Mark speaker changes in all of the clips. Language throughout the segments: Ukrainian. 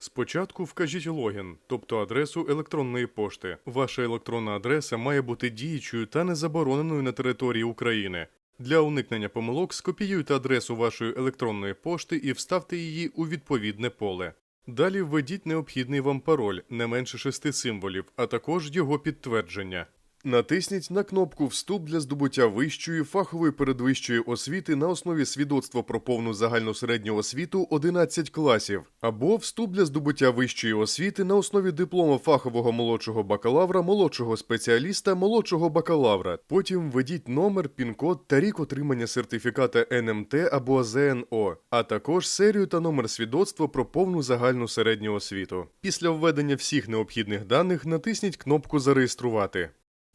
Speaker 1: Спочатку вкажіть логін, тобто адресу електронної пошти. Ваша електронна адреса має бути діючою та незабороненою на території України. Для уникнення помилок скопіюйте адресу вашої електронної пошти і вставте її у відповідне поле. Далі введіть необхідний вам пароль не менше шести символів, а також його підтвердження. Натисніть на кнопку Вступ для здобуття вищої фахової передвищої освіти на основі свідоцтва про повну загальну середню освіту 11 класів, або Вступ для здобуття вищої освіти на основі диплома фахового молодшого бакалавра, молодшого спеціаліста, молодшого бакалавра. Потім введіть номер, пін-код та рік отримання сертифіката НМТ або ЗНО, а також серію та номер свідоцтва про повну загальну середню освіту. Після введення всіх необхідних даних натисніть кнопку Зареєструвати.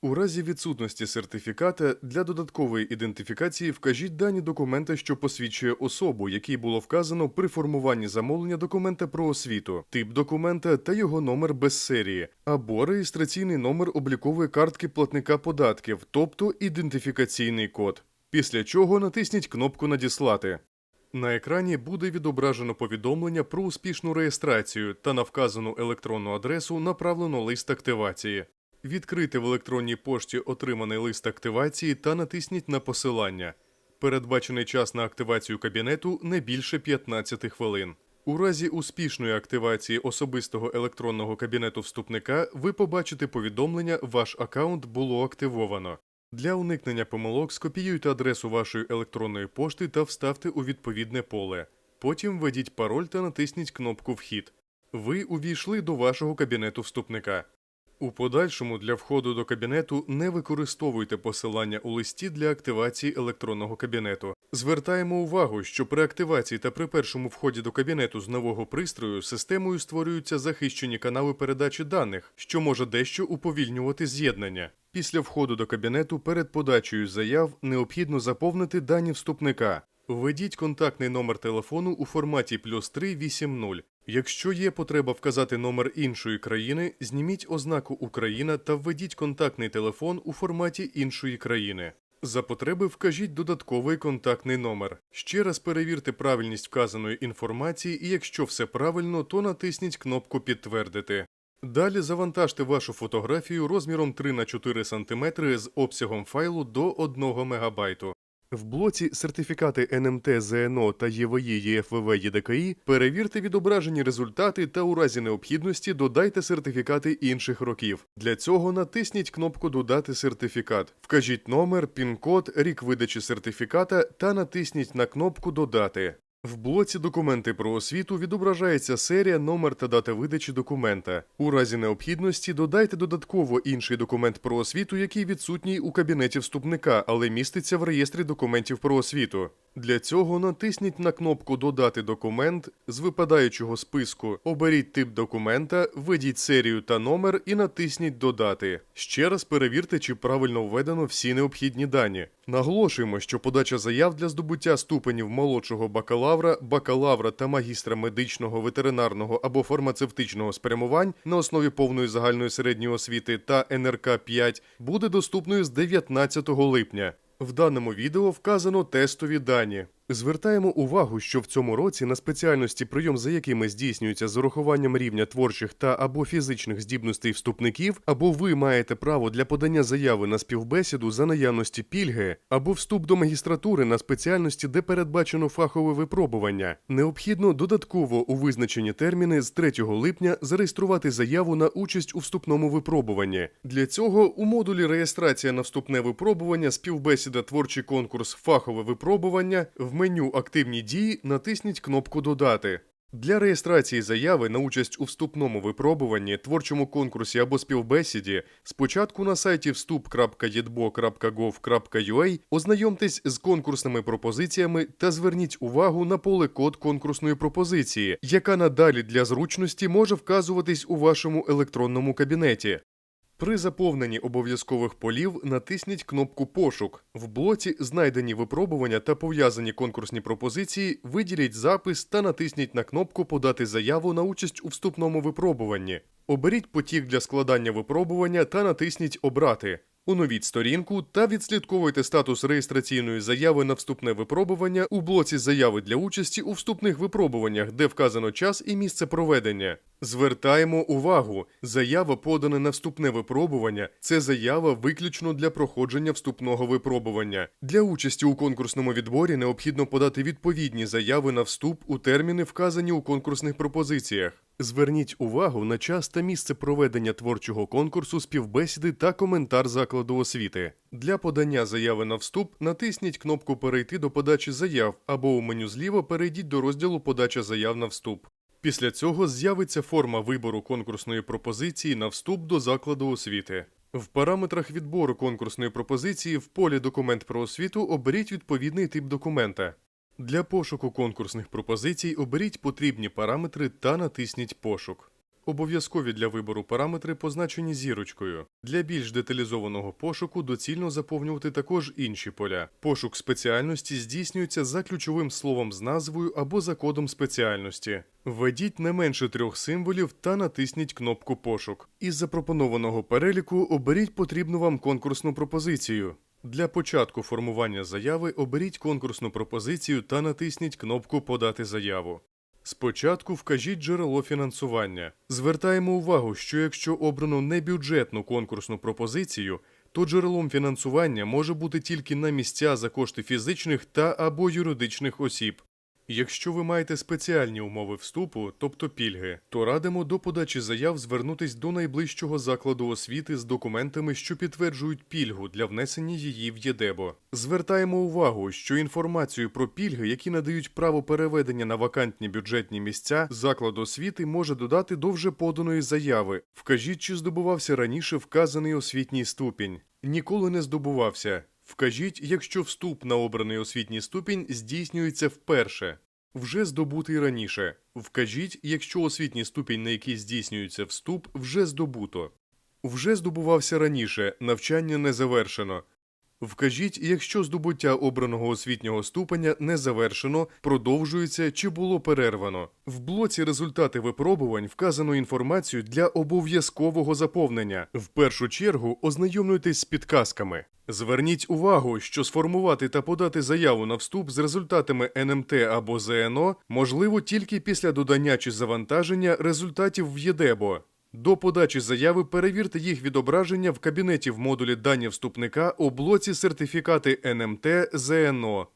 Speaker 1: У разі відсутності сертифіката для додаткової ідентифікації вкажіть дані документа, що посвідчує особу, який було вказано при формуванні замовлення документа про освіту, тип документа та його номер без серії, або реєстраційний номер облікової картки платника податків, тобто ідентифікаційний код. Після чого натисніть кнопку Надіслати. На екрані буде відображено повідомлення про успішну реєстрацію та на вказану електронну адресу направлено лист активації. Відкрийте в електронній пошті отриманий лист активації та натисніть на посилання. Передбачений час на активацію кабінету не більше 15 хвилин. У разі успішної активації особистого електронного кабінету вступника ви побачите повідомлення Ваш аккаунт було активовано. Для уникнення помилок скопіюйте адресу вашої електронної пошти та вставте у відповідне поле. Потім введіть пароль та натисніть кнопку Вхід. Ви увійшли до вашого кабінету вступника. У подальшому для входу до кабінету не використовуйте посилання у листі для активації електронного кабінету. Звертаємо увагу, що при активації та при першому вході до кабінету з нового пристрою системою створюються захищені канали передачі даних, що може дещо уповільнювати з'єднання. Після входу до кабінету перед подачею заяв необхідно заповнити дані вступника. Введіть контактний номер телефону у форматі плюс 380. Якщо є потреба вказати номер іншої країни, зніміть ознаку Україна та введіть контактний телефон у форматі іншої країни. За потреби вкажіть додатковий контактний номер. Ще раз перевірте правильність вказаної інформації, і якщо все правильно, то натисніть кнопку Підтвердити. Далі завантажте вашу фотографію розміром 3 на 4 см з обсягом файлу до 1 МБ. В блоці Сертифікати НМТ ЗНО та ЄВІ ЄФВВ ЄДКІ перевірте відображені результати та у разі необхідності додайте сертифікати інших років. Для цього натисніть кнопку Додати сертифікат, вкажіть номер, пін-код, рік видачі сертифіката та натисніть на кнопку Додати. В блоці Документи про освіту відображається серія, номер та дата видачі документа. У разі необхідності додайте додатково інший документ про освіту, який відсутній у кабінеті вступника, але міститься в реєстрі документів про освіту. Для цього натисніть на кнопку Додати документ з випадаючого списку. Оберіть тип документа, введіть серію та номер і натисніть Додати. Ще раз перевірте, чи правильно введено всі необхідні дані. Наголошуємо, що подача заяв для здобуття ступенів молодшого бакалавра, бакалавра та магістра медичного, ветеринарного або фармацевтичного спрямувань на основі повної загальної середньої освіти та НРК 5 буде доступною з 19 липня. В даному відео вказано тестові дані. Звертаємо увагу, що в цьому році на спеціальності, прийом за якими здійснюється з урахуванням рівня творчих та або фізичних здібностей вступників, або ви маєте право для подання заяви на співбесіду за наявності пільги, або вступ до магістратури на спеціальності, де передбачено фахове випробування, необхідно додатково у визначені терміни з 3 липня зареєструвати заяву на участь у вступному випробуванні. Для цього у модулі реєстрація на вступне випробування, співбесіда, творчий конкурс, фахове випробування в меню Активні дії натисніть кнопку Додати. Для реєстрації заяви на участь у вступному випробуванні, творчому конкурсі або співбесіді спочатку на сайті вступ.jedbo.gov.ua ознайомтесь з конкурсними пропозиціями та зверніть увагу на поле код конкурсної пропозиції, яка надалі для зручності може вказуватись у вашому електронному кабінеті. При заповненні обов'язкових полів натисніть кнопку Пошук. В блоці Знайдені випробування та пов'язані конкурсні пропозиції виділіть запис та натисніть на кнопку Подати заяву на участь у вступному випробуванні. Оберіть потік для складання випробування та натисніть Обрати. Оновіть сторінку та відслідковуйте статус реєстраційної заяви на вступне випробування у блоці заяви для участі у вступних випробуваннях, де вказано час і місце проведення. Звертаємо увагу, заява подана на вступне випробування це заява виключно для проходження вступного випробування. Для участі у конкурсному відборі необхідно подати відповідні заяви на вступ у терміни, вказані у конкурсних пропозиціях. Зверніть увагу на час та місце проведення творчого конкурсу, співбесіди та коментар закладу освіти. Для подання заяви на вступ натисніть кнопку Перейти до подачі заяв або у меню зліва перейдіть до розділу Подача заяв на вступ. Після цього з'явиться форма вибору конкурсної пропозиції на вступ до закладу освіти. В параметрах відбору конкурсної пропозиції в полі Документ про освіту оберіть відповідний тип документа. Для пошуку конкурсних пропозицій оберіть потрібні параметри та натисніть Пошук. Обов'язкові для вибору параметри позначені зірочкою. Для більш деталізованого пошуку доцільно заповнювати також інші поля. Пошук спеціальності здійснюється за ключовим словом з назвою або за кодом спеціальності. Введіть не менше трьох символів та натисніть кнопку Пошук. Із запропонованого переліку оберіть потрібну вам конкурсну пропозицію. Для початку формування заяви оберіть конкурсну пропозицію та натисніть кнопку Подати заяву. Спочатку вкажіть джерело фінансування. Звертаємо увагу, що якщо обрано небюджетну конкурсну пропозицію, то джерелом фінансування може бути тільки на місця за кошти фізичних та або юридичних осіб. Якщо ви маєте спеціальні умови вступу, тобто пільги, то радимо до подачі заяв звернутись до найближчого закладу освіти з документами, що підтверджують пільгу для внесення її в ЄДЕБО. Звертаємо увагу, що інформацію про пільги, які надають право переведення на вакантні бюджетні місця, заклад освіти може додати до вже поданої заяви. Вкажіть, чи здобувався раніше вказаний освітній ступінь. Ніколи не здобувався. Вкажіть, якщо вступ на обраний освітній ступінь здійснюється вперше. Вже здобутий раніше. Вкажіть, якщо освітній ступінь, на який здійснюється вступ, вже здобуто. Вже здобувався раніше, навчання не завершено. Вкажіть, якщо здобуття обраного освітнього ступеня не завершено, продовжується чи було перервано. В блоці результати випробувань вказано інформацію для обов'язкового заповнення. В першу чергу ознайомлюйтесь з підказками. Зверніть увагу, що сформувати та подати заяву на вступ з результатами НМТ або ЗНО можливо тільки після додання чи завантаження результатів в ЄДЕБО. До подачі заяви перевірте їх відображення в кабінеті в модулі дані вступника у блоці сертифікати НМТ ЗНО.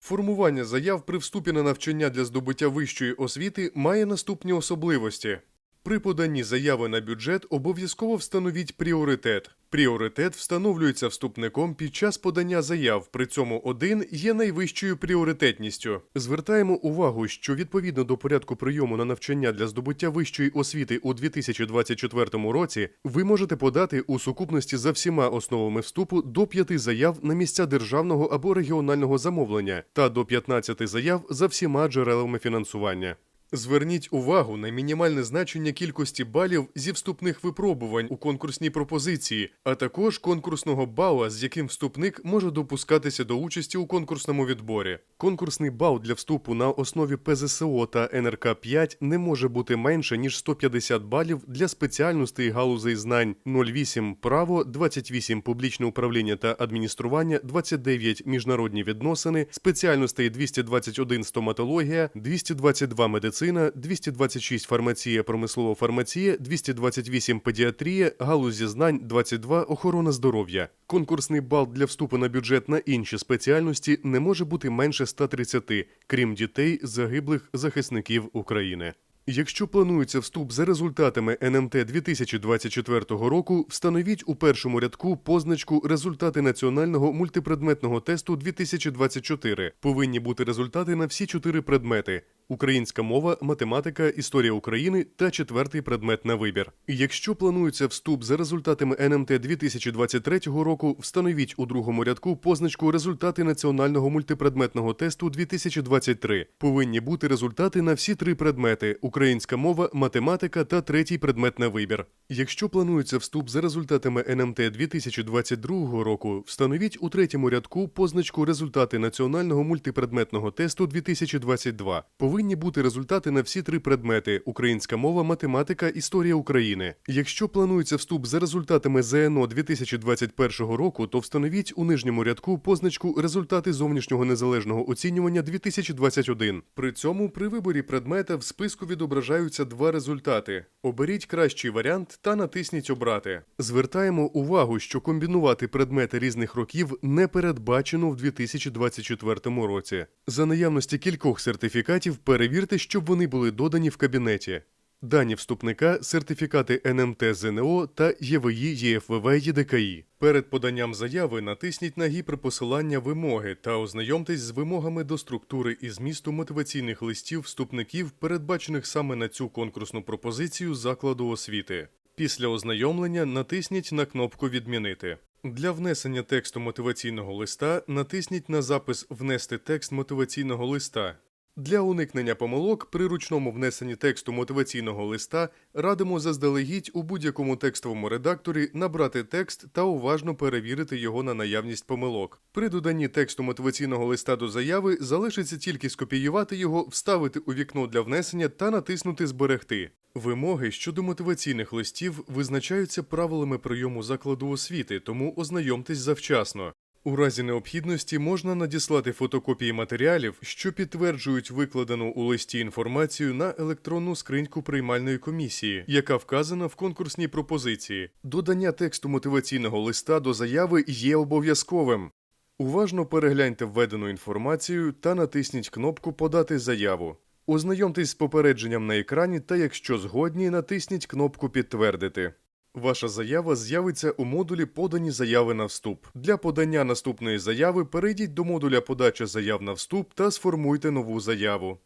Speaker 1: Формування заяв при вступі на навчання для здобуття вищої освіти має наступні особливості. При поданні заяви на бюджет обов'язково встановіть пріоритет. Пріоритет встановлюється вступником під час подання заяв, при цьому один є найвищою пріоритетністю. Звертаємо увагу, що відповідно до порядку прийому на навчання для здобуття вищої освіти у 2024 році ви можете подати у сукупності за всіма основами вступу до 5 заяв на місця державного або регіонального замовлення та до 15 заяв за всіма джерелами фінансування. Зверніть увагу на мінімальне значення кількості балів зі вступних випробувань у конкурсній пропозиції, а також конкурсного бала, з яким вступник може допускатися до участі у конкурсному відборі. Конкурсний бал для вступу на основі ПЗСО та НРК 5 не може бути менше ніж 150 балів для спеціальностей галузей знань 08 право, 28 публічне управління та адміністрування, 29 міжнародні відносини, спеціальностей 221 стоматологія, 222 медицина медицина, 226 фармація, промислова фармація, 228 педіатрія, галузі знань, 22 охорона здоров'я. Конкурсний бал для вступу на бюджет на інші спеціальності не може бути менше 130, крім дітей загиблих захисників України. Якщо планується вступ за результатами НМТ 2024 року, встановіть у першому рядку позначку Результати національного мультипредметного тесту 2024. Повинні бути результати на всі чотири предмети: українська мова, математика, історія України та четвертий предмет на вибір. Якщо планується вступ за результатами НМТ 2023 року, встановіть у другому рядку позначку Результати національного мультипредметного тесту 2023. Повинні бути результати на всі три предмети українська мова, математика та третій предмет на вибір. Якщо планується вступ за результатами НМТ 2022 року, встановіть у третьому рядку позначку Результати національного мультипредметного тесту 2022. Повинні бути результати на всі три предмети: українська мова, математика, історія України. Якщо планується вступ за результатами ЗНО 2021 року, то встановіть у нижньому рядку позначку Результати зовнішнього незалежного оцінювання 2021. При цьому при виборі предмета в списку відображаються два результати. Оберіть кращий варіант та натисніть Обрати. Звертаємо увагу, що комбінувати предмети різних років не передбачено в 2024 році. За наявності кількох сертифікатів перевірте, щоб вони були додані в кабінеті. Дані вступника, сертифікати НМТ ЗНО та ЄВІ ЄФВВ ЄДКІ. Перед поданням заяви натисніть на гіперпосилання вимоги та ознайомтесь з вимогами до структури і змісту мотиваційних листів вступників, передбачених саме на цю конкурсну пропозицію закладу освіти. Після ознайомлення натисніть на кнопку Відмінити. Для внесення тексту мотиваційного листа натисніть на запис Внести текст мотиваційного листа. Для уникнення помилок при ручному внесенні тексту мотиваційного листа радимо заздалегідь у будь-якому текстовому редакторі набрати текст та уважно перевірити його на наявність помилок. При доданні тексту мотиваційного листа до заяви залишиться тільки скопіювати його, вставити у вікно для внесення та натиснути Зберегти. Вимоги щодо мотиваційних листів визначаються правилами прийому закладу освіти, тому ознайомтесь завчасно. У разі необхідності можна надіслати фотокопії матеріалів, що підтверджують викладену у листі інформацію на електронну скриньку приймальної комісії, яка вказана в конкурсній пропозиції. Додання тексту мотиваційного листа до заяви є обов'язковим. Уважно перегляньте введену інформацію та натисніть кнопку Подати заяву. Ознайомтесь з попередженням на екрані та, якщо згодні, натисніть кнопку Підтвердити. Ваша заява з'явиться у модулі Подані заяви на вступ. Для подання наступної заяви перейдіть до модуля Подача заяв на вступ та сформуйте нову заяву.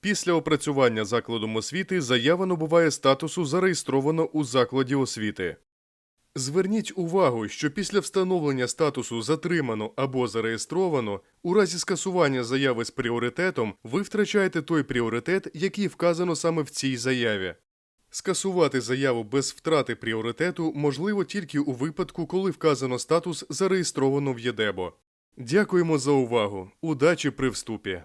Speaker 1: Після опрацювання закладом освіти заява набуває статусу зареєстровано у закладі освіти. Зверніть увагу, що після встановлення статусу затримано або зареєстровано, у разі скасування заяви з пріоритетом ви втрачаєте той пріоритет, який вказано саме в цій заяві. Скасувати заяву без втрати пріоритету можливо тільки у випадку, коли вказано статус зареєстровано в ЄДЕБО. Дякуємо за увагу. Удачі при вступі!